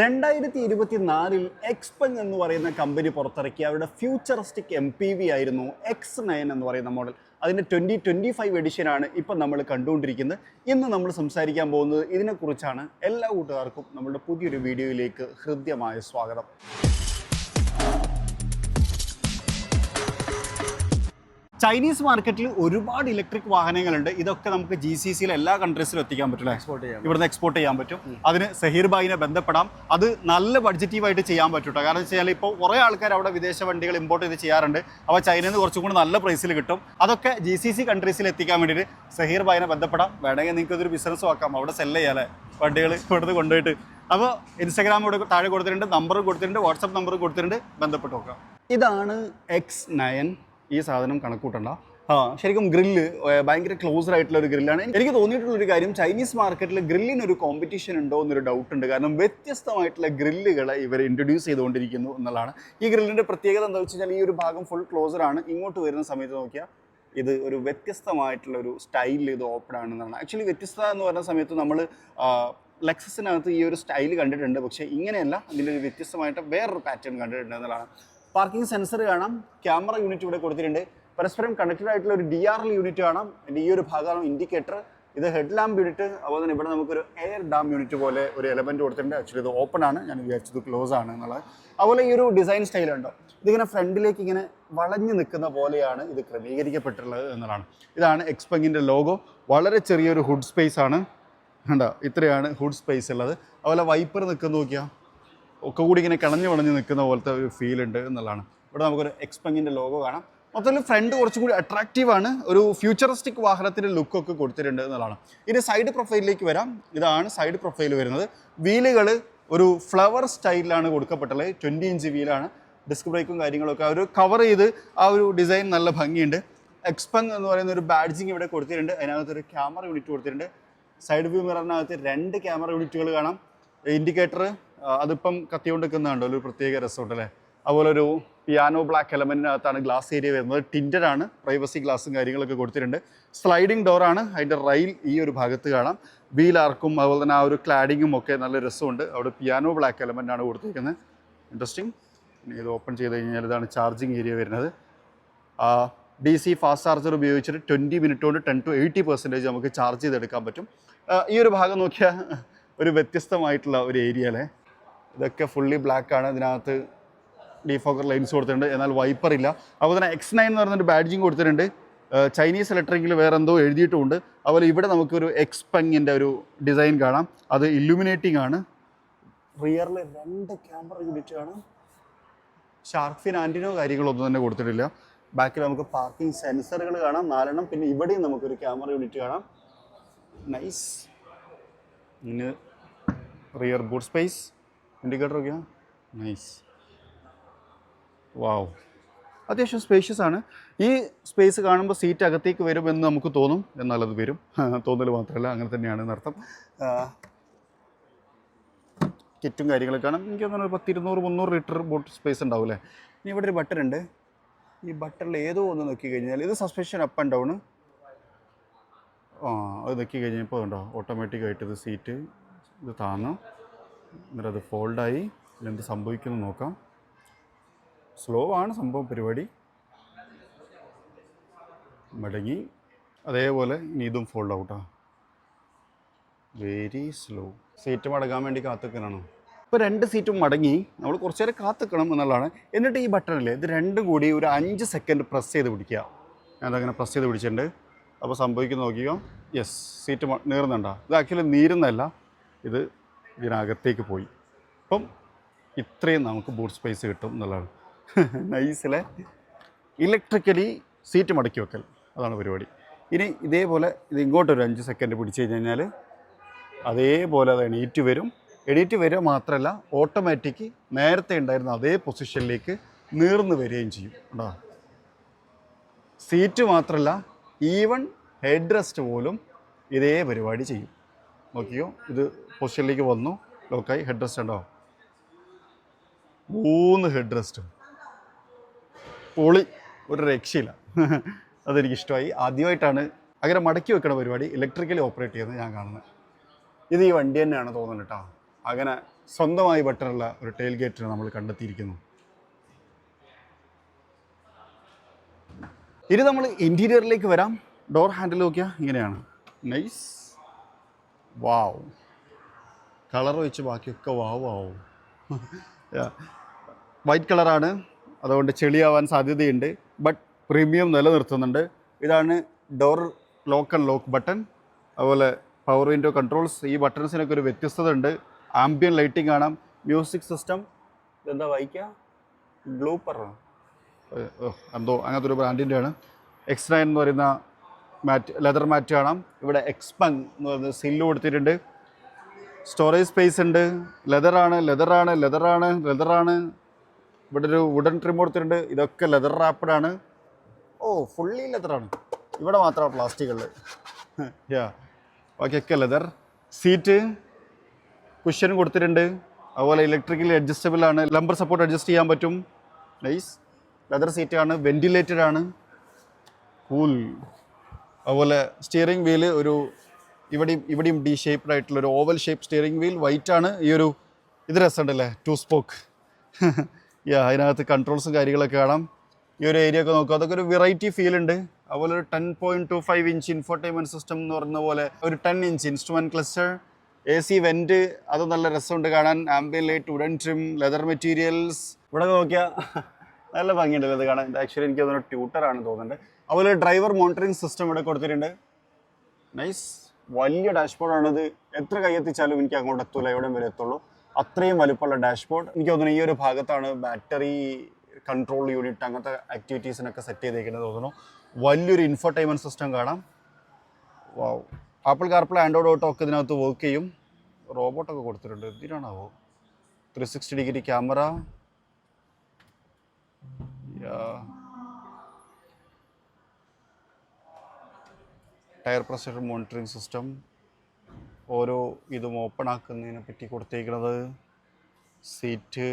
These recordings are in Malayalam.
രണ്ടായിരത്തി ഇരുപത്തി നാലിൽ എക്സ്പെങ് എന്ന് പറയുന്ന കമ്പനി പുറത്തിറക്കിയ അവരുടെ ഫ്യൂച്ചറിസ്റ്റിക് എം പി വി ആയിരുന്നു എക്സ് നയൻ എന്ന് പറയുന്ന മോഡൽ. അതിന്റെ ട്വന്റി ട്വന്റി ഫൈവ് എഡിഷനാണ് ഇപ്പം നമ്മൾ കണ്ടുകൊണ്ടിരിക്കുന്നത്. ഇന്ന് നമ്മൾ സംസാരിക്കാൻ പോകുന്നത് ഇതിനെക്കുറിച്ചാണ്. എല്ലാ കൂട്ടുകാർക്കും നമ്മുടെ പുതിയൊരു വീഡിയോയിലേക്ക് ഹൃദ്യമായ സ്വാഗതം. ചൈനീസ് മാർക്കറ്റിൽ ഒരുപാട് ഇലക്ട്രിക് വാഹനങ്ങളുണ്ട്. ഇതൊക്കെ നമുക്ക് ജി സി സിയിലെ എല്ലാ കൺട്രീസിലും എത്തിക്കാൻ പറ്റില്ല എക്സ്പോർട്ട് ചെയ്യാം ഇവിടുന്ന് എക്സ്പോർട്ട് ചെയ്യാൻ പറ്റും. അതിന് സഹീർ ബായിനെ ബന്ധപ്പെടാം. അത് നല്ല ബഡ്ജറ്റീവായിട്ട് ചെയ്യാൻ പറ്റൂട്ടോ. കാരണം വെച്ച് കഴിഞ്ഞാൽ ഇപ്പോൾ കുറേ ആൾക്കാർ അവിടെ വിദേശ വണ്ടികൾ ഇമ്പോർട്ട് ചെയ്ത് ചെയ്യാറുണ്ട്. അപ്പോൾ ചൈനയിൽ നിന്ന് കുറച്ചും കൂടി നല്ല പ്രൈസിൽ കിട്ടും. അതൊക്കെ ജി സി സി കൺട്രീസിൽ എത്തിക്കാൻ വേണ്ടിയിട്ട് സഹീർ ബായിനെ ബന്ധപ്പെടാം. വേണമെങ്കിൽ നിങ്ങൾക്ക് ഇതൊരു ബിസിനസ് ആക്കാം. അവിടെ സെല്ല് ചെയ്യാല്ലേ വണ്ടികൾ ഇവിടുന്ന് കൊണ്ടുപോയിട്ട്. അപ്പോൾ ഇൻസ്റ്റാഗ്രാം ഇവിടെ താഴെ കൊടുത്തിട്ടുണ്ട് നമ്പർ കൊടുത്തിട്ടുണ്ട് വാട്സപ്പ് നമ്പർ കൊടുത്തിട്ടുണ്ട്. ബന്ധപ്പെട്ട് നോക്കാം. ഇതാണ് എക്സ് നയൻ ഈ സാധനം കണക്കൂട്ടണ്ട. ആ ശരിക്കും ഗ്രില്ല് ഭയങ്കര ക്ലോസ്ഡ് ആയിട്ടുള്ള ഒരു ഗ്രില്ലാണ് എനിക്ക് തോന്നിയിട്ടുള്ള ഒരു കാര്യം ചൈനീസ് മാർക്കറ്റിൽ ഗ്രില്ലിന് ഒരു കോമ്പറ്റീഷൻ ഉണ്ടോ എന്നൊരു ഡൗട്ട് ഉണ്ട്. കാരണം വ്യത്യസ്തമായിട്ടുള്ള ഗ്രില്ലുകളെ ഇവർ ഇൻട്രൊഡ്യൂസ് ചെയ്തുകൊണ്ടിരിക്കുന്നു എന്നുള്ളതാണ്. ഈ ഗ്രില്ലിന്റെ പ്രത്യേകത എന്താ വെച്ച് കഴിഞ്ഞാൽ ഈ ഒരു ഭാഗം ഫുൾ ക്ലോസർ ആണ്. ഇങ്ങോട്ട് വരുന്ന സമയത്ത് നോക്കിയാൽ ഇത് ഒരു വ്യത്യസ്തമായിട്ടുള്ള ഒരു സ്റ്റൈലിൽ ഇത് ഓപ്പൺ ആണെന്നാണ്. ആക്ച്വലി വ്യത്യസ്തത എന്ന് പറയുന്ന സമയത്ത് നമ്മൾ ലെക്സസിനകത്ത് ഈ ഒരു സ്റ്റൈൽ കണ്ടിട്ടുണ്ട്. പക്ഷേ ഇങ്ങനെയല്ല അതിന്റെ ഒരു വ്യത്യസ്തമായിട്ട് വേറൊരു പാറ്റേൺ കണ്ടിട്ടുണ്ട് എന്നുള്ളതാണ്. പാർക്കിംഗ് സെൻസർ കാണാം ക്യാമറ യൂണിറ്റ് ഇവിടെ കൊടുത്തിട്ടുണ്ട്. പരസ്പരം കണക്റ്റഡ് ആയിട്ടുള്ള ഒരു ഡി ആർ എൽ യൂണിറ്റ് കാണാം. ഈ ഒരു ഭാഗമാണ് ഇൻഡിക്കേറ്റർ ഇത് ഹെഡ് ലാമ്പ് യൂണിറ്റ് അതുപോലെ തന്നെ ഇവിടെ നമുക്കൊരു എയർ ഡാം യൂണിറ്റ് പോലെ ഒരു എലമെന്റ് കൊടുത്തിട്ടുണ്ട്. ആക്ച്വലി ഇത് ഓപ്പൺ ആണ്. ഞാൻ വിചാരിച്ചത് ക്ലോസ് ആണ് എന്നുള്ളത്. അതുപോലെ ഈ ഒരു ഡിസൈൻ സ്റ്റൈൽ ഉണ്ടോ? ഇതിങ്ങനെ ഫ്രണ്ടിലേക്ക് ഇങ്ങനെ വളഞ്ഞു നിൽക്കുന്ന പോലെയാണ് ഇത് ക്രമീകരിക്കപ്പെട്ടിട്ടുള്ളത് എന്നതാണ് ഇതാണ് എക്സ്പെങ്ങിന്റെ ലോഗോ വളരെ ചെറിയൊരു ഹുഡ് സ്പേസ് ആണ്. കണ്ടോ? ഇത്രയാണ് ഹുഡ് സ്പേസ് ഉള്ളത്. അതുപോലെ വൈപ്പർ നിൽക്കുന്ന നോക്കിയാൽ ഒക്കെ കൂടി ഇങ്ങനെ കിണഞ്ഞു വളഞ്ഞ് നിൽക്കുന്ന പോലത്തെ ഒരു ഫീൽ ഉണ്ട് എന്നുള്ളതാണ്. ഇവിടെ നമുക്കൊരു എക്സ്പെങ്ങിന്റെ ലോഗോ കാണാം. മൊത്തത്തിൽ ഫ്രണ്ട് കുറച്ചും കൂടി അട്രാക്റ്റീവ് ആണ്. ഒരു ഫ്യൂച്ചറിസ്റ്റിക് വാഹനത്തിന്റെ ലുക്കൊക്കെ കൊടുത്തിട്ടുണ്ട് എന്നുള്ളതാണ്. ഇനി സൈഡ് പ്രൊഫൈലിലേക്ക് വരാം. ഇതാണ് സൈഡ് പ്രൊഫൈൽ വരുന്നത്. വീലുകൾ ഒരു ഫ്ലവർ സ്റ്റൈലിലാണ് കൊടുക്കപ്പെട്ടുള്ളത് ട്വന്റി ഇഞ്ച് വീലാണ് ഡിസ്ക് ബ്രേക്കും കാര്യങ്ങളൊക്കെ അവർ കവർ ചെയ്ത് ആ ഒരു ഡിസൈൻ നല്ല ഭംഗിയുണ്ട്. എക്സ്പെങ് എന്ന് പറയുന്ന ഒരു ബാഡ്ജിങ് ഇവിടെ കൊടുത്തിട്ടുണ്ട്. അതിനകത്ത് ഒരു ക്യാമറ യൂണിറ്റ് കൊടുത്തിട്ടുണ്ട്. സൈഡ് വ്യൂ മിററിനകത്ത് രണ്ട് ക്യാമറ യൂണിറ്റുകൾ കാണാം. ഇൻഡിക്കേറ്റർ അതിപ്പം കത്തിയോണ്ട് നിൽക്കുന്നുണ്ടോ ഒരു പ്രത്യേക രസമുണ്ട് അല്ലേ? അതുപോലെ ഒരു പിയാനോ ബ്ലാക്ക് എലമെന്റിനകത്താണ് ഗ്ലാസ് ഏരിയ വരുന്നത് ടിന്റഡ് ആണ്. പ്രൈവസി ഗ്ലാസും കാര്യങ്ങളൊക്കെ കൊടുത്തിട്ടുണ്ട്. സ്ലൈഡിംഗ് ഡോറാണ് അതിന്റെ റെയിൽ ഈ ഒരു ഭാഗത്ത് കാണാം. വീൽ ആർക്കും അതുപോലെ തന്നെ ആ ഒരു ക്ലാഡിങ്ങും ഒക്കെ നല്ല രസമുണ്ട്. അവിടെ പിയാനോ ബ്ലാക്ക് എലമെന്റ് ആണ് കൊടുത്തിരിക്കുന്നത്. ഇൻട്രസ്റ്റിംഗ് ഇത് ഓപ്പൺ ചെയ്ത് കഴിഞ്ഞാൽ ഇതാണ് ചാർജിങ് ഏരിയ വരുന്നത്. ഡി സി ഫാസ്റ്റ് ചാർജർ ഉപയോഗിച്ചിട്ട് ട്വന്റി മിനിറ്റ് കൊണ്ട് ടെൻ ടു എയ്റ്റി പെർസെന്റേജ് നമുക്ക് ചാർജ് ചെയ്തെടുക്കാൻ പറ്റും. ഈ ഒരു ഭാഗം നോക്കിയാൽ ഒരു വ്യത്യസ്തമായിട്ടുള്ള ഒരു ഏരിയ അല്ലേ? ഇതൊക്കെ ഫുള്ളി ബ്ലാക്ക് ആണ്. ഇതിനകത്ത് ഡിഫോക്കർ ലൈൻസ് കൊടുത്തിട്ടുണ്ട്. എന്നാൽ വൈപ്പർ ഇല്ല. അതുപോലെ തന്നെ എക്സ് നയൻ എന്ന് പറഞ്ഞൊരു ബാഡ്ജിങ് കൊടുത്തിട്ടുണ്ട്. ചൈനീസ് ഇലക്ട്രിക്കിൽ വേറെ എന്തോ എഴുതിയിട്ടുമുണ്ട്. അതുപോലെ ഇവിടെ നമുക്കൊരു എക്സ് പെങ്ങിന്റെ ഒരു ഡിസൈൻ കാണാം. അത് ഇല്ലുമിനേറ്റിംഗ് ആണ്. റിയറിൽ രണ്ട് ക്യാമറ യൂണിറ്റ് കാണാം. ഷാർക്ക് ഫിൻ ആന്റിനോ കാര്യങ്ങളൊന്നും തന്നെ കൊടുത്തിട്ടില്ല. ബാക്കിൽ നമുക്ക് പാർക്കിംഗ് സെൻസറുകൾ കാണാം. നാലെണ്ണം. പിന്നെ ഇവിടെയും നമുക്കൊരു ക്യാമറ യൂണിറ്റ് കാണാം. നൈസ് പിന്നെ റിയർ ബൂട്ട് സ്പേസ് ഇൻഡിക്കേറ്റർ ഒക്കെ നൈസ് വാവ് അത്യാവശ്യം സ്പേഷ്യസ് ആണ്. ഈ സ്പേസ് കാണുമ്പോൾ സീറ്റ് അകത്തേക്ക് വരും എന്ന് നമുക്ക് തോന്നും. എന്നാൽ അത് വരും. തോന്നൽ മാത്രമല്ല അങ്ങനെ തന്നെയാണ് എന്നർത്ഥം. ആ, കിറ്റും കാര്യങ്ങളൊക്കെ കാണാം. എനിക്ക് തോന്നുന്നു ഒരു പത്ത് ഇരുന്നൂറ് മുന്നൂറ് ലിറ്റർ ബോട്ട് സ്പേസ് ഉണ്ടാവും അല്ലേ? ഇനി ഇവിടെ ഒരു ബട്ടൺ ഉണ്ട്. ഈ ബട്ടണിൽ ഏതോ ഒന്ന് നോക്കി കഴിഞ്ഞാൽ ഇത് സസ്പെൻഷൻ അപ്പ് ആൻഡ് ഡൗൺ ആ അത് നോക്കി കഴിഞ്ഞപ്പോൾ ഉണ്ടോ ഓട്ടോമാറ്റിക്കായിട്ട് ഇത് സീറ്റ് ഇത് താന്നു എന്നിട്ട് അത് ഫോൾഡായി. എന്ത് സംഭവിക്കുന്നു നോക്കാം. സ്ലോ ആണ് സംഭവം പരിപാടി. മടങ്ങി. അതേപോലെ ഇനി ഇതും ഫോൾഡ് ഔട്ടാ വെരി സ്ലോ സീറ്റ് മടങ്ങാൻ വേണ്ടി കാത്തിക്കണോ ഇപ്പോൾ രണ്ട് സീറ്റും മടങ്ങി. നമ്മൾ കുറച്ച് നേരം കാത്തുക്കണം എന്നുള്ളതാണ്. എന്നിട്ട് ഈ ബട്ടണില്ലേ ഇത് രണ്ടും കൂടി ഒരു അഞ്ച് സെക്കൻഡ് പ്രസ് ചെയ്ത് പിടിക്കുക. ഞാൻ ഞാനതങ്ങനെ പ്രസ് ചെയ്ത് പിടിച്ചിട്ടുണ്ട്. അപ്പോൾ സംഭവിക്കുന്ന നോക്കിയോ യെസ് സീറ്റ് നീറുന്നുണ്ടോ? ഇത് ആക്ച്വലി നീരുന്നതല്ല. ഇത് ഇതിനകത്തേക്ക് പോയി. അപ്പം ഇത്രയും നമുക്ക് ബൂട്ട് സ്പേസ് കിട്ടും എന്നുള്ളതാണ്. നൈസിലെ ഇലക്ട്രിക്കലി സീറ്റ് മടക്കി വെക്കൽ. അതാണ് പരിപാടി. ഇനി ഇതേപോലെ ഇത് ഇങ്ങോട്ടൊരു അഞ്ച് സെക്കൻഡ് പിടിച്ച് കഴിഞ്ഞ് കഴിഞ്ഞാൽ അതേപോലെ അത് എണീറ്റ് വരും. എണീറ്റ് വരിക മാത്രമല്ല ഓട്ടോമാറ്റിക് നേരത്തെ ഉണ്ടായിരുന്ന അതേ പൊസിഷനിലേക്ക് നീർന്ന് വരികയും ചെയ്യും കേട്ടോ. സീറ്റ് മാത്രമല്ല ഈവൺ ഹെഡ് റെസ്റ്റ് പോലും ഇതേ പരിപാടി ചെയ്യും. നോക്കിയോ ഇത് പൊസിഷനിലേക്ക് വന്നു. ലോക്കായി. ഹെഡ് റെസ്റ്റ് ഉണ്ടോ? മൂന്ന് ഹെഡ് റെസ്റ്റും പൊളി ഒരു രക്ഷയില്ല. അതെനിക്ക് ഇഷ്ടമായി ആദ്യമായിട്ടാണ് അങ്ങനെ മടക്കി വെക്കണ പരിപാടി. ഇലക്ട്രിക്കലി ഓപ്പറേറ്റ് ചെയ്യുന്നത് ഞാൻ കാണുന്നത്. ഇത് ഈ വണ്ടി തന്നെയാണ് തോന്നുന്നത് കേട്ടോ. അങ്ങനെ സ്വന്തമായി ബട്ടറുള്ള ഒരു ടെയിൽ ഗേറ്റിനെ നമ്മൾ കണ്ടെത്തിയിരിക്കുന്നു. ഇനി നമ്മൾ ഇന്റീരിയറിലേക്ക് വരാം. ഡോർ ഹാൻഡിൽ നോക്കിയാൽ ഇങ്ങനെയാണ്. നൈസ് വാവ് കളർ വെച്ച് ബാക്കിയൊക്കെ വാവ് ആവും വൈറ്റ് കളറാണ് അതുകൊണ്ട് ചെളിയാവാൻ സാധ്യതയുണ്ട്. ബട്ട് പ്രീമിയം നിലനിർത്തുന്നുണ്ട്. ഇതാണ് door lock and lock button അതുപോലെ പവർ വിൻഡോ കൺട്രോൾസ് ഈ ബട്ടൺസിനൊക്കെ ഒരു വ്യത്യസ്തത ഉണ്ട് ആംബിയൻ ലൈറ്റിംഗ് കാണാം. മ്യൂസിക് സിസ്റ്റം ഇതെന്താ വായിക്കുക ബ്ലൂപ്പറാണ് എന്തോ അങ്ങനത്തെ ഒരു ബ്രാൻഡിന്റെ ആണ് എക്സ് നയൻ എന്ന് പറയുന്ന മാറ്റ് ലെതർ മാറ്റ് കാണാം. ഇവിടെ എക്സ്പങ് എന്ന് പറയുന്നത് സില്ല് കൊടുത്തിട്ടുണ്ട്. സ്റ്റോറേജ് സ്പേസ് ഉണ്ട്. ലെതറാണ് ലെതറാണ് ലെതറാണ് ലെതറാണ് ഇവിടെ ഒരു വുഡൻ ട്രിം കൊടുത്തിട്ടുണ്ട്. ഇതൊക്കെ ലെതർ റാപ്പിഡാണ് ഓ ഫുള്ളി ലെതറാണ് ഇവിടെ മാത്രമാണ് പ്ലാസ്റ്റിക്കുള്ളത് യാ ബാക്കിയൊക്കെ ലെതർ സീറ്റ് കുഷ്യൻ കൊടുത്തിട്ടുണ്ട്. അതുപോലെ ഇലക്ട്രിക്കലി അഡ്ജസ്റ്റബിൾ ആണ്. ലംബർ സപ്പോർട്ട് അഡ്ജസ്റ്റ് ചെയ്യാൻ പറ്റും. നൈസ് ലെതർ സീറ്റ് ആണ്. വെന്റിലേറ്റഡ് ആണ്. കൂൾ അതുപോലെ സ്റ്റിയറിംഗ് വീൽ ഒരു ഇവിടെയും ഇവിടെയും ഡി ഷേപ്ഡ് ആയിട്ടുള്ള ഒരു oval shape steering wheel white ആണ്. ഈ ഒരു ഇത് രസമുണ്ടല്ലേ? ടു സ്പോക്ക് യാ അതിനകത്ത് കൺട്രോൾസും കാര്യങ്ങളൊക്കെ കാണാം. ഈ ഒരു ഏരിയ ഒക്കെ നോക്കുക. അതൊക്കെ ഒരു വെറൈറ്റി ഫീൽ ഉണ്ട്. അതുപോലെ ഒരു ten point two five inch infotainment system എന്ന് പറയുന്ന പോലെ ഒരു ten inch instrument cluster A C vent അത് നല്ല രസമുണ്ട് കാണാൻ. Ambient light wooden trim leather materials ഇവിടെ നോക്കിയാൽ നല്ല ഭംഗിയുണ്ടല്ലോ ഇത് കാണാൻ. ആക്ച്വലി എനിക്ക് തോന്നുന്നു ട്യൂട്ടറാണ് തോന്നുന്നുണ്ട്. അതുപോലെ ഡ്രൈവർ മോണിറ്ററിംഗ് സിസ്റ്റം ഇവിടെ കൊടുത്തിട്ടുണ്ട്. നൈസ് വലിയ ഡാഷ്ബോർഡാണിത് എത്ര കൈയെത്തിച്ചാലും എനിക്ക് അങ്ങോട്ട് എത്തൂല എവിടെയും വരെ എത്തുള്ളൂ. അത്രയും വലുപ്പമുള്ള ഡാഷ്ബോർഡ് എനിക്ക് തോന്നുന്നു ഈ ഒരു ഭാഗത്താണ് ബാറ്ററി കൺട്രോൾ യൂണിറ്റ് അങ്ങനത്തെ ആക്ടിവിറ്റീസിനൊക്കെ സെറ്റ് ചെയ്തേക്കുന്നത് തോന്നുന്നു. വലിയൊരു ഇൻഫർടൈൻമെന്റ് സിസ്റ്റം കാണാം. Wow Apple CarPlay Android auto ഒക്കെ ഇതിനകത്ത് വർക്ക് ചെയ്യും. റോബോട്ടൊക്കെ കൊടുത്തിട്ടുണ്ട്. എന്തിനാണാവോ? Three sixty degree camera tyre pressure monitoring system ഓരോ ഇതും ഓപ്പൺ ആക്കുന്നതിനെ പറ്റി കൊടുത്തേക്കുന്നത് സീറ്റ്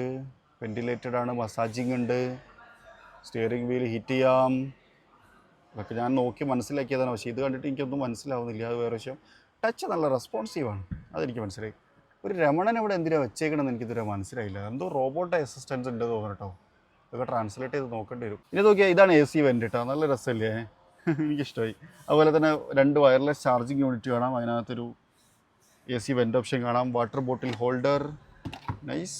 വെന്റിലേറ്റഡ് ആണ് മസാജിങ് ഉണ്ട് സ്റ്റിയറിംഗ് വീൽ ഹീറ്റ് ചെയ്യാം. ഇതൊക്കെ ഞാൻ നോക്കി മനസ്സിലാക്കിയതാണ്. പക്ഷേ ഇത് കണ്ടിട്ട് എനിക്കൊന്നും മനസ്സിലാവുന്നില്ല. അത് വേറെ വിഷയം. ടച്ച് നല്ല റെസ്പോൺസീവാണ് അതെനിക്ക് മനസ്സിലായി. ഒരു രമണൻ ഇവിടെ എന്തിനാണ് വെച്ചേക്കണമെന്ന് എനിക്കിതുവരെ മനസ്സിലായില്ല. എന്തോ റോബോട്ട് അസിസ്റ്റൻസ് ഉണ്ട് തോന്നുന്നു കേട്ടോ ഇതൊക്കെ ട്രാൻസ്ലേറ്റ് ചെയ്ത് നോക്കേണ്ടി വരും. ഇനി നോക്കിയാൽ ഇതാണ് എ സി വെന്റ് കേട്ടോ നല്ല രസമല്ലേ? എനിക്കിഷ്ടമായി അതുപോലെ തന്നെ രണ്ട് വയർലെസ് ചാർജിങ് യൂണിറ്റ് കാണാം. അതിനകത്തൊരു എ സി വെന്റ് ഓപ്ഷൻ കാണാം. വാട്ടർ ബോട്ടിൽ ഹോൾഡർ നൈസ്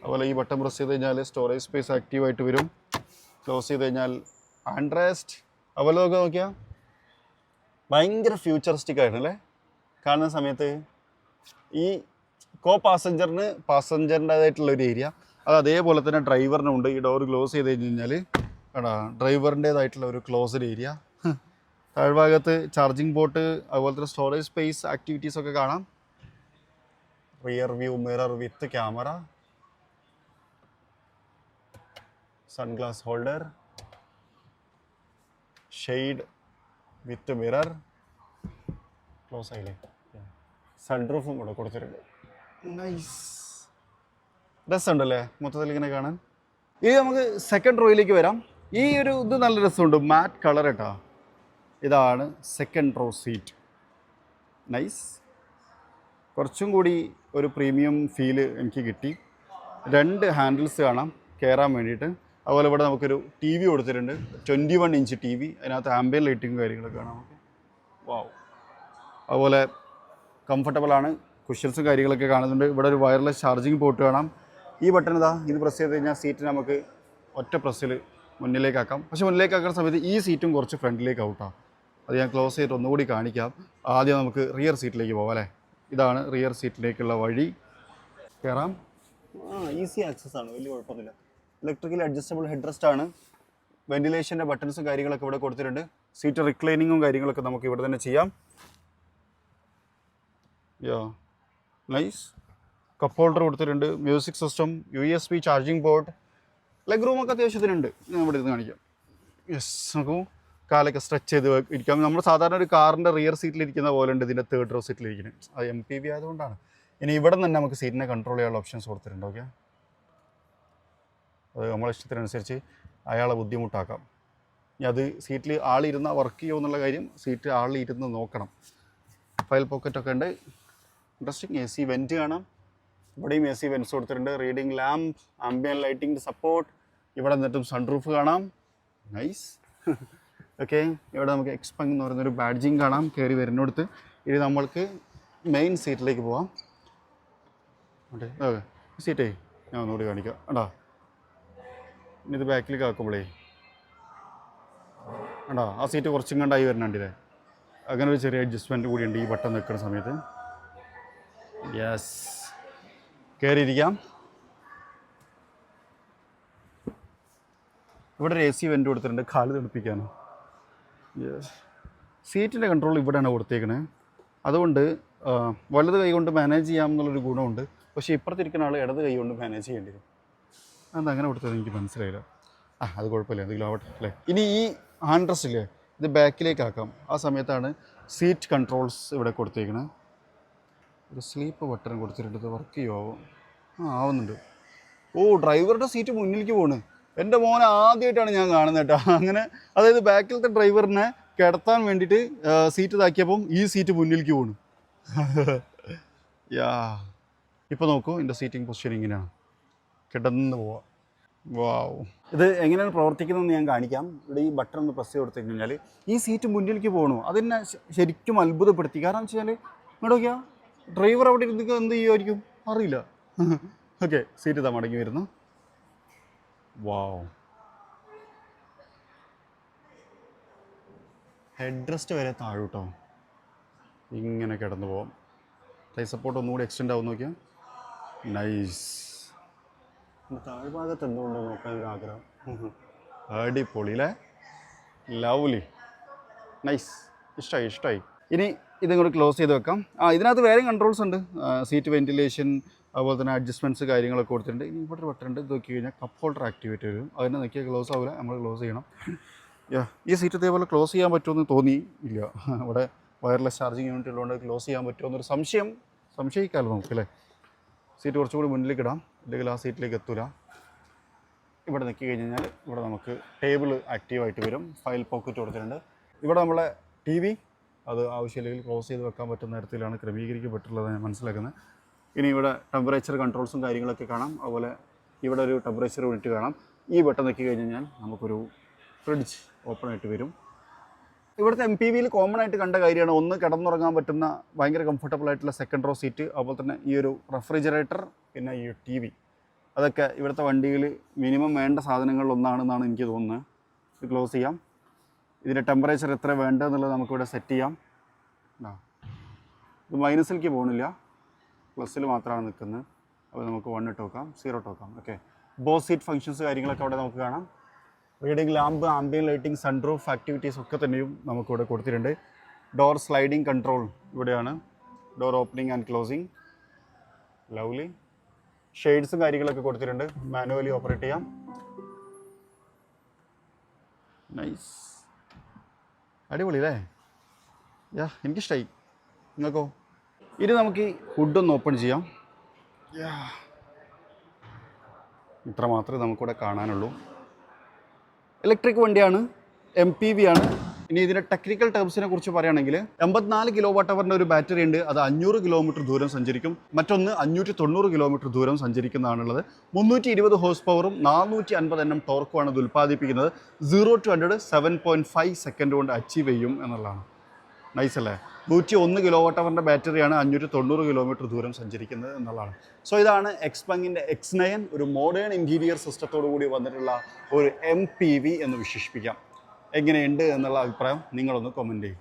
അതുപോലെ ഈ ബട്ടൺ പ്രസ് ചെയ്ത് കഴിഞ്ഞാൽ സ്റ്റോറേജ് സ്പേസ് ആക്റ്റീവായിട്ട് വരും. ക്ലോസ് ചെയ്ത് കഴിഞ്ഞാൽ ആൻഡ്രസ്റ്റ് അതുപോലെ നോക്കുക നോക്കിയാൽ ഭയങ്കര ഫ്യൂച്ചറിസ്റ്റിക് ആയിരുന്നു അല്ലേ കാണുന്ന സമയത്ത് ഈ കോ പാസഞ്ചറിന് പാസഞ്ചറിന്റേതായിട്ടുള്ള ഒരു ഏരിയ അത് അതേപോലെ തന്നെ ഡ്രൈവറിനുണ്ട് ഈ ഡോർ ക്ലോസ് ചെയ്ത് കഴിഞ്ഞ് കഴിഞ്ഞാൽ ഡ്രൈവറിന്റേതായിട്ടുള്ള ഒരു ക്ലോസ്ഡ് ഏരിയ താഴ്ഭാഗത്ത് ചാർജിങ് ബോട്ട് അതുപോലെ തന്നെ സ്റ്റോറേജ് സ്പേസ് ആക്ടിവിറ്റീസ് ഒക്കെ കാണാം. Rear view mirror with camera sunglass holder shade with mirror close ആയില്ലേ സൺറൂഫും കൂടെ കൊടുത്തിട്ടുണ്ട്. നൈസ് രസമുണ്ടല്ലേ മൊത്തത്തിൽ ഇങ്ങനെ കാണാൻ. ഇനി നമുക്ക് സെക്കൻഡ് റോയിലേക്ക് വരാം. ഈ ഒരു ഇത് നല്ല രസമുണ്ട്. മാറ്റ് കളർ കേട്ടോ ഇതാണ് സെക്കൻഡ് റോ സീറ്റ് നൈസ് കുറച്ചും കൂടി ഒരു പ്രീമിയം ഫീൽ എനിക്ക് കിട്ടി. രണ്ട് ഹാൻഡിൽസ് കാണാം കയറാൻ വേണ്ടിയിട്ട്. അതുപോലെ ഇവിടെ നമുക്കൊരു ടി വി കൊടുത്തിട്ടുണ്ട്. Twenty one inch T V അതിനകത്ത് ആംബിയൻ ലൈറ്റിങ് കാര്യങ്ങളൊക്കെ കാണാം നമുക്ക്. വാവ് അതുപോലെ കംഫർട്ടബിൾ ആണ്. കുഷ്യൻസും കാര്യങ്ങളൊക്കെ കാണുന്നുണ്ട്. ഇവിടെ ഒരു വയർലെസ് ചാർജിങ് പോർട്ട് കാണാം. ഈ ബട്ടൺ ഇതാ. ഇത് പ്രസ് ചെയ്ത് കഴിഞ്ഞാൽ സീറ്റ് നമുക്ക് ഒറ്റ പ്രസ്സിൽ മുന്നിലേക്കാക്കാം. പക്ഷേ മുന്നിലേക്കാക്കുന്ന സമയത്ത് ഈ സീറ്റും കുറച്ച് ഫ്രണ്ടിലേക്ക് ഔട്ടാണ് അത് ഞാൻ ക്ലോസ് ചെയ്തിട്ട് ഒന്നുകൂടി കാണിക്കാം. ആദ്യം നമുക്ക് റിയർ സീറ്റിലേക്ക് പോകാം അല്ലേ? ഇതാണ് റിയർ സീറ്റിലേക്കുള്ള വഴി. കയറാം ഈസി ആക്സസ് ആണ്. വലിയ കുഴപ്പമൊന്നുമില്ല. ഇലക്ട്രിക്കൽ അഡ്ജസ്റ്റബിൾ ഹെഡ് റെസ്റ്റ് ആണ് വെന്റിലേഷന്റെ ബട്ടൺസും കാര്യങ്ങളൊക്കെ ഇവിടെ കൊടുത്തിട്ടുണ്ട്. സീറ്റ് റിക്ലൈനിങ്ങും കാര്യങ്ങളൊക്കെ നമുക്ക് ഇവിടെ തന്നെ ചെയ്യാം. യോ നൈസ് കപ്പ് ഹോൾഡർ കൊടുത്തിട്ടുണ്ട്. Music system U S B charging board leg റൂമൊക്കെ അത്യാവശ്യത്തിനുണ്ട്. ഞാൻ ഇവിടെ ഇരുന്ന് കാണിക്കാം. യെസ് നമുക്ക് കാലൊക്കെ സ്ട്രെച്ച് ചെയ്ത് ഇരിക്കാം. നമ്മൾ സാധാരണ ഒരു കാറിന്റെ റിയർ സീറ്റിൽ ഇരിക്കുന്ന പോലെ ഉണ്ട് ഇതിന്റെ തേർഡ് റോ സീറ്റിലിരിക്കുന്നത് അത് എം പി വി ആയതുകൊണ്ടാണ്. ഇനി ഇവിടെ തന്നെ നമുക്ക് സീറ്റിനെ കൺട്രോൾ ചെയ്യാനുള്ള ഓപ്ഷൻസ് കൊടുത്തിട്ടുണ്ട് ഓക്കെ അത് നമ്മളെ ഇഷ്ടത്തിനനുസരിച്ച് അയാളെ ബുദ്ധിമുട്ടാക്കാം. ഇനി അത് സീറ്റിൽ ആളിരുന്ന വർക്ക് ചെയ്യുമോ എന്നുള്ള കാര്യം സീറ്റ് ആളിരുന്ന് നോക്കണം. ഫയൽ പോക്കറ്റൊക്കെ ഉണ്ട്. ഇൻട്രസ്റ്റിംഗ് എ സി വെന്റ് കാണാം. ഇവിടെയും എ സി വെൻസ് കൊടുത്തിട്ടുണ്ട്. Reading lamp ambient lighting support ഇവിടെ നിന്നിട്ടും സൺറൂഫ് കാണാം. Nice okay? ഇവിടെ നമുക്ക് എക്സ്പങ് എന്ന് പറയുന്നൊരു ബാഡ്ജിങ് കാണാം. കയറി വരുന്നിടത്ത്. ഇനി നമ്മൾക്ക് മെയിൻ സീറ്റിലേക്ക് പോവാം. ഓക്കെ? ഓക്കെ. സീറ്റേ ഞാൻ ഒന്നുകൂടി കാണിക്കാം. കേട്ടോ ഇനി ഇത് ബാക്കിലേക്ക് ആക്കുമ്പോഴേ കേട്ടോ ആ സീറ്റ് കുറച്ചും കണ്ടായി വരുന്നുണ്ടല്ലേ അങ്ങനെ ഒരു ചെറിയ അഡ്ജസ്റ്റ്മെന്റ് കൂടിയുണ്ട് ഈ ബട്ടൺ നിൽക്കുന്ന സമയത്ത്. യെസ് കയറിയിരിക്കാം ഇവിടെ ഒരു എ സി വെന്റ് കൊടുത്തിട്ടുണ്ട്. കാൽ തണുപ്പിക്കാനോ. സീറ്റിന്റെ കൺട്രോൾ ഇവിടെയാണ് കൊടുത്തേക്കുന്നത് അതുകൊണ്ട് വലത് കൈ കൊണ്ട് മാനേജ് ചെയ്യാം എന്നുള്ളൊരു ഗുണമുണ്ട്. പക്ഷേ ഇപ്പുറത്തിരിക്കുന്ന ആൾ ഇടത് കൈ കൊണ്ട് മാനേജ് ചെയ്യേണ്ടി വരും. അത് അങ്ങനെ കൊടുത്തത് എനിക്ക് മനസ്സിലായില്ല. ആ അത് കുഴപ്പമില്ല. എന്തെങ്കിലും ആവട്ടെ അല്ലേ? ഇനി ഈ ഹാൻഡ് റെസ്റ്റ് ഇല്ലേ ഇത് ബാക്കിലേക്ക് ആക്കാം. ആ സമയത്താണ് സീറ്റ് കൺട്രോൾസ് ഇവിടെ കൊടുത്തേക്കുന്നത് ഒരു സ്ലീപ്പ് ബട്ടൺ കൊടുത്തിട്ടുണ്ട്. വർക്ക് ചെയ്യുമോ ആ ആവുന്നുണ്ട്. ഓ ഡ്രൈവറുടെ സീറ്റ് മുന്നിലേക്ക് പോണ്. എന്റെ മോനെ ആദ്യമായിട്ടാണ് ഞാൻ കാണുന്നത് കേട്ടോ. അങ്ങനെ അതായത് ബാക്കിലത്തെ ഡ്രൈവറിനെ കിടത്താൻ വേണ്ടിയിട്ട് സീറ്റ് ഇതാക്കിയപ്പം ഈ സീറ്റ് മുന്നിലേക്ക് പോണു. യാ. ഇപ്പോൾ നോക്കൂ എന്റെ സീറ്റിംഗ് പൊസിഷൻ ഇങ്ങനെയാണ്. കിടന്ന് പോവാം. വാവ്. ഇത് എങ്ങനെയാണ് പ്രവർത്തിക്കുന്നതെന്ന് ഞാൻ കാണിക്കാം. ഇവിടെ ഈ ബട്ടൺ ഒന്ന് പ്രസ് ചെയ്ത് കൊടുത്തു കഴിഞ്ഞാൽ ഈ സീറ്റ് മുന്നിലേക്ക് പോകണു അതെന്നെ ശരിക്കും അത്ഭുതപ്പെടുത്തി. കാരണം വെച്ച് കഴിഞ്ഞാൽ ഇങ്ങോട്ട് നോക്കിയാ ഡ്രൈവർ അവിടെ ഇരുന്ന് എന്ത് ചെയ്യുമായിരിക്കും അറിയില്ല. ഓക്കെ സീറ്റ് ഇതാ മടങ്ങി വരുന്നു. വാവ് ഹെഡ് റെസ്റ്റ് വരെ താഴോട്ടോ? ഇങ്ങനെ കിടന്നു പോവാം. തൈ സപ്പോർട്ട് ഒന്നുകൂടി എക്സ്റ്റെൻഡ് ആവും നോക്കിയാൽ നൈസ് താഴ്ഭാഗത്ത് എന്തുകൊണ്ടോ നോക്കാൻ ഒരു ആഗ്രഹം? അടിപൊളി അല്ലേ? ലവ്ലി നൈസ് ഇഷ്ടമായി ഇഷ്ടമായി ഇനി ഇതങ്ങോട്ട് ക്ലോസ് ചെയ്ത് വെക്കാം. ആ ഇതിനകത്ത് വേറെയും കൺട്രോൾസ് ഉണ്ട്. സീറ്റ് വെന്റിലേഷൻ അതുപോലെ തന്നെ അഡ്ജസ്റ്റ്മെന്റ്സ് കാര്യങ്ങളൊക്കെ കൊടുത്തിട്ടുണ്ട്. ഇനി ഇവിടെ ഉണ്ട്. ഇത് നോക്കി കഴിഞ്ഞാൽ കപ്പ് ഹോൾഡർ ആക്ടിവേറ്റ് വരും അതിനെ നോക്കിയാൽ ക്ലോസ് ആവില്ല. നമ്മൾ ക്ലോസ് ചെയ്യണം. ഈ സീറ്റ് ഇതേപോലെ ക്ലോസ് ചെയ്യാൻ പറ്റുമെന്ന് തോന്നി ഇല്ല. ഇവിടെ വയർലെസ് ചാർജിങ് യൂണിറ്റ് ഉള്ളതുകൊണ്ട് ക്ലോസ് ചെയ്യാൻ പറ്റുമോ എന്നൊരു സംശയം സംശയിക്കാമല്ലോ നമുക്ക് അല്ലേ? സീറ്റ് കുറച്ചുകൂടി മുന്നിലേക്ക് ഇടാം. അല്ലെങ്കിൽ ആ സീറ്റിലേക്ക് എത്തൂല. ഇവിടെ നിൽക്കി കഴിഞ്ഞാൽ ഇവിടെ നമുക്ക് ടേബിൾ ആക്റ്റീവായിട്ട് വരും. ഫയൽ പോക്കറ്റ് കൊടുത്തിട്ടുണ്ട്. ഇവിടെ നമ്മളെ ടി വി അത് ആവശ്യമില്ലെങ്കിൽ ക്ലോസ് ചെയ്ത് വെക്കാൻ പറ്റുന്ന തരത്തിലാണ് ക്രമീകരിക്കപ്പെട്ടുള്ളത് ഞാൻ മനസ്സിലാക്കുന്നത്. ഇനി ഇവിടെ ടെമ്പറേച്ചർ കൺട്രോൾസും കാര്യങ്ങളൊക്കെ കാണാം. അതുപോലെ ഇവിടെ ഒരു ടെമ്പറേച്ചർ യൂണിറ്റ് കാണാം. ഈ ബട്ടൺ നോക്കി കഴിഞ്ഞാൽ നമുക്കൊരു ഫ്രിഡ്ജ് ഓപ്പൺ ആയിട്ട് വരും. ഇവിടുത്തെ എം പി വിയിൽ കോമൺ ആയിട്ട് കണ്ട കാര്യമാണ്. ഒന്ന് കിടന്നുറങ്ങാൻ പറ്റുന്ന ഭയങ്കര കംഫർട്ടബിൾ ആയിട്ടുള്ള സെക്കൻഡ് റോ സീറ്റ് അതുപോലെ തന്നെ ഈ ഒരു റെഫ്രിജറേറ്റർ പിന്നെ ഈ ടി വി അതൊക്കെ ഇവിടുത്തെ വണ്ടിയിൽ മിനിമം വേണ്ട സാധനങ്ങളിൽ ഒന്നാണെന്നാണ് എനിക്ക് തോന്നുന്നത്. ഇത് ക്ലോസ് ചെയ്യാം. ഇതിന്റെ ടെമ്പറേച്ചർ എത്ര വേണ്ടതെന്നുള്ളത് നമുക്കിവിടെ സെറ്റ് ചെയ്യാം. ഇത് മൈനസിലേക്ക് പോകുന്നില്ല പ്ലസ്സിൽ മാത്രമാണ് നിൽക്കുന്നത്. അപ്പോൾ നമുക്ക് വൺ ഇട്ട് വെക്കാം സീറോ ഇട്ട് ഓക്കെ ബോസ് സീറ്റ് ഫങ്ഷൻസ് കാര്യങ്ങളൊക്കെ അവിടെ നമുക്ക് കാണാം. Reading lamp ambient lighting sunroof activities ഒക്കെ തന്നെയും നമുക്കിവിടെ കൊടുത്തിട്ടുണ്ട്. ഡോർ സ്ലൈഡിംഗ് കൺട്രോൾ ഇവിടെയാണ്. Door opening and closing lovely ഷെയ്ഡ്സും കാര്യങ്ങളൊക്കെ കൊടുത്തിട്ടുണ്ട്. മാനുവലി ഓപ്പറേറ്റ് ചെയ്യാം. നൈസ് അടിപൊളി അല്ലേ? യാ എനിക്കിഷ്ടമായി നിങ്ങൾക്കോ? ഇനി നമുക്ക് ഈ ഹുഡൊന്ന് ഓപ്പൺ ചെയ്യാം. ഇത്ര മാത്രമേ നമുക്കിവിടെ കാണാനുള്ളൂ. ഇലക്ട്രിക് വണ്ടിയാണ് എം പി വി ആണ്. ഇനി ഇതിന്റെ ടെക്നിക്കൽ ടേംസിനെ കുറിച്ച് പറയുകയാണെങ്കിൽ എൺപത്തിനാല് കിലോ വാട്ട് അവറിന്റെ ഒരു ബാറ്ററി ഉണ്ട്. അത് അഞ്ഞൂറ് കിലോമീറ്റർ ദൂരം സഞ്ചരിക്കും. മറ്റൊന്ന് അഞ്ഞൂറ്റി തൊണ്ണൂറ് കിലോമീറ്റർ ദൂരം സഞ്ചരിക്കുന്നതാണുള്ളത്. മുന്നൂറ്റി ഇരുപത് ഹോഴ്സ് പവറും നാനൂറ്റി അൻപത് എണ്ണം ടോർക്കുമാണ് ഇത് ഉൽപ്പാദിപ്പിക്കുന്നത്. Zero to hundred seven point five second കൊണ്ട് അച്ചീവ് ചെയ്യും എന്നുള്ളതാണ്. നൈസ് അല്ലേ? നൂറ്റി ഒന്ന് കിലോ വാട്ട് അവറിന്റെ ബാറ്ററിയാണ് അഞ്ഞൂറ്റി തൊണ്ണൂറ് കിലോമീറ്റർ ദൂരം സഞ്ചരിക്കുന്നത് എന്നുള്ളതാണ്. സോ ഇതാണ് എക്സ്പങ്ങിന്റെ എക്സ് നയൻ ഒരു മോഡേൺ ഇന്റീരിയർ സിസ്റ്റത്തോടു കൂടി വന്നിട്ടുള്ള ഒരു എം പി വി എന്ന് വിശേഷിപ്പിക്കാം. എങ്ങനെയുണ്ട് എന്നുള്ള അഭിപ്രായം നിങ്ങളൊന്ന് കമന്റ് ചെയ്യും.